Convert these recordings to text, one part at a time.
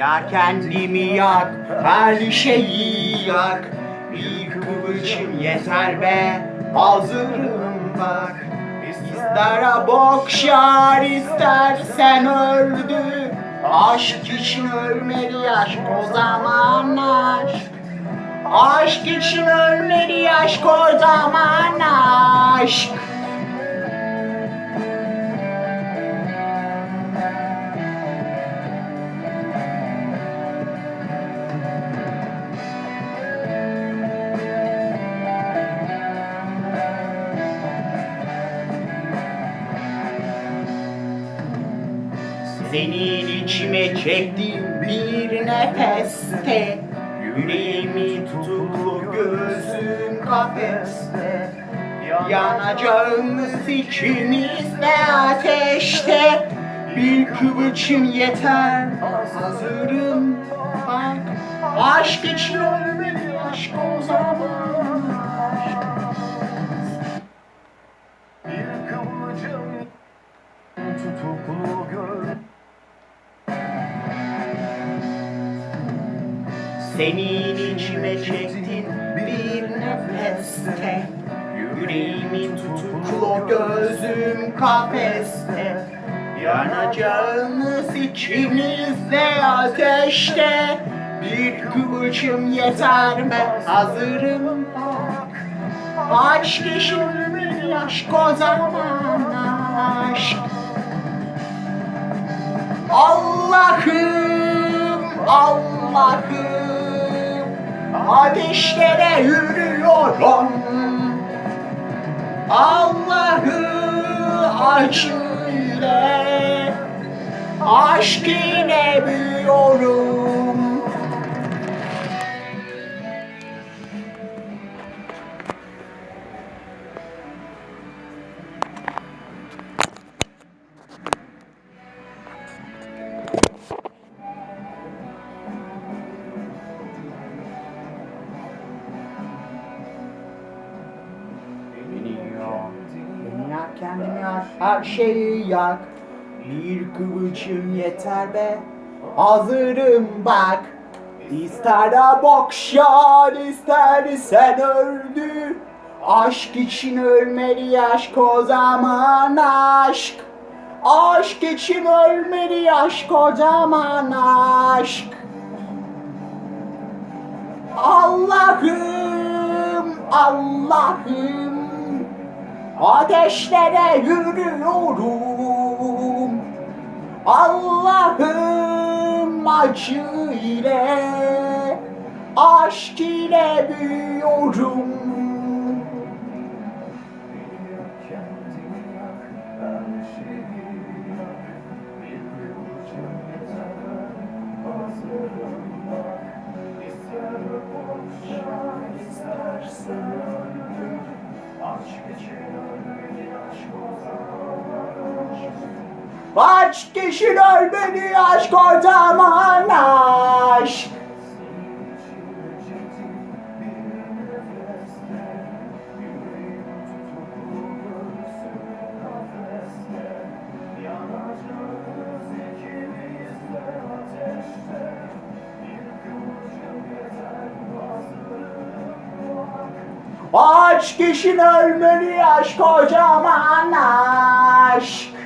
yak kendimi yak her şeyi yak. Bir kıvılcım yeter be hazırım bak. İster bokşar istersen öldü. Aşk için ölmeli aşk o zaman aşk. Aşk için ölmeli aşk o zaman aşk Senin içime çektiğim bir nefeste Yüreğimi tutuklu gözüm kafeste Yanacağımız ikimiz de ateşte. Bir kıvılcım yeter hazırım. Bak Aşk için ölmeli aşk o zaman. Bir kıvılcım tutuklu Senin içime çektin bir nefeste. Yüreğimi tutuklu gözüm kafeste. Yanacağımız ikimiz de ateşte. Bir kıvılcım yeter mi hazırım. Bak Aşk işin ölmeli aşk o zaman aşk. Allah'ım, Allah'ım Ateşlere yürüyorum. Allah'ı acı ile Aşk ile büyüyorum beni yak her şeyi yak. Bir kıvılcım yeter be, hazırım bak. İster de bokşar, istersen öldü. Aşk için ölmeli aşk o zaman aşk. Aşk için ölmeli aşk o zaman aşk. Allah'ım, Allah'ım Ateşlere yürüyorum. Allah'ım acı ile Aşk ile büyüyorum. Kendini yak Kaç kişi ölmedi aşk o zaman aşk Kaç kişi ölmeli aşk o zaman aşk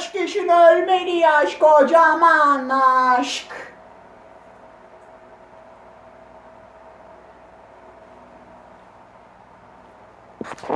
Kaç düşün ölmeli aşk kocaman aşk. you